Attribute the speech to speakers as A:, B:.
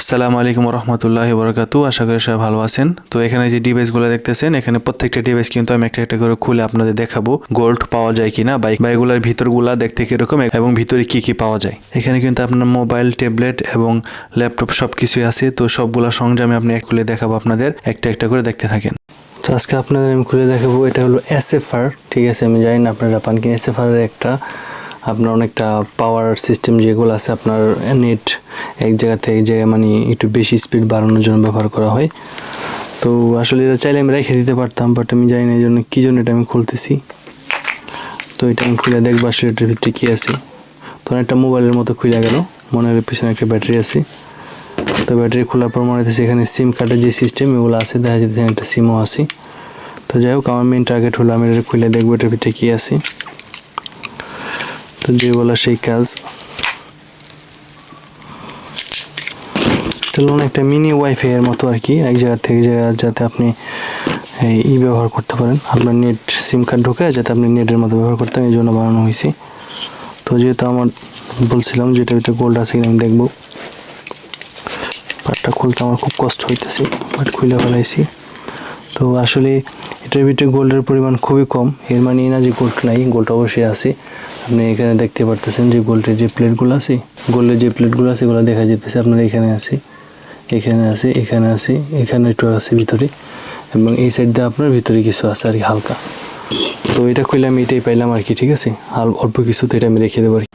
A: আসসালামু আলাইকুম রহমতুল্লাহ বরকাতু আশা করি সবাই ভালো আছেন। তো এখানে যে ডিভাইসগুলো দেখতেছেন, এখানে প্রত্যেকটা ডিভাইস কিন্তু আমি একটা একটা করে খুলে আপনাদের দেখাবো গোল্ড পাওয়া যায় কিনা বাইক বা এগুলোর ভিতরগুলা দেখতে কীরকম এবং ভিতরে কি কি পাওয়া যায়। এখানে কিন্তু আপনার মোবাইল ট্যাবলেট এবং ল্যাপটপ সব কিছুই আছে, তো সবগুলা সংযমে আপনি খুলে দেখাবো আপনাদের, একটা একটা করে দেখতে থাকেন। তো আজকে আপনাদের আমি খুলে দেখাবো, এটা হলো এসএফআর ঠিক আছে? আমি জানি না আপনারা পান কি এসএফআর একটা আপনার অনেকটা পাওয়ার সিস্টেম যেগুলো আছে, আপনার নেট এক জায়গা থেকে এক জায়গায় মানে একটু বেশি স্পিড বাড়ানোর জন্য ব্যবহার করা হয়। তো আসলে এটা চাইলে আমি রেখে দিতে পারতাম বাট আমি জানি না এই জন্য কী জন্য এটা আমি খুলতেছি। তো এটা আমি খুলে দেখব আসলে এটার ভিতরে কী আছে। তো একটা মোবাইলের মতো খুলে গেল, মনে হয় পিছনে একটা ব্যাটারি আছে। তো ব্যাটারি খোলার পর মনে হচ্ছে এখানে সিম কার্ডের যে সিস্টেম এগুলো আছে, দেখা যাচ্ছে একটা সিমও আছে। তো যাই হোক, আমার মেন টার্গেট হলো আমি এটা খুলে দেখব এটার ভিতরে কী আছে। তো যে বলা সেই কাজ। হলো একটা মিনি ওয়াইফাই এর মতো আর কি, এক জায়গা থেকে জায়গা যাতে আপনি এই ই ব্যবহার করতে পারেন। আপনার নেট সিম কার্ড ঢুকে যাতে আপনি নেটের মতো ব্যবহার করতে এই জন্য বানানো হয়েছে। তো যেহেতু আমার বলছিলাম যেটা এটা গোল্ড আছে কিনা আমি দেখব। পাটটা খুলতে আমার খুব কষ্ট হইতেছে বাট খুলে ফেলাইছি। তো আসলে এটার ভিতরে গোল্ডের পরিমাণ খুবই কম, এর মানে না যে গোল্ড নাই গোল্ড অবশ্যই আছে। আপনি এখানে দেখতে পারতেছেন যে গোল্ডের যে প্লেটগুলো আছে গোল্ডের যে প্লেটগুলো আছে, এগুলো দেখা যেতেছে আপনার এখানে আছে। এখানে আছে এখানে আছে, এখানে একটু আছে ভিতরে। এবং এই সাইড দিয়ে আপনার ভিতরে কিছু আছে আর কি, হালকা। তো এটা খুলে আমি এটাই পাইলাম আর কি, ঠিক আছে? আর অল্প কিছু তো এটা আমি রেখে দেবো আর।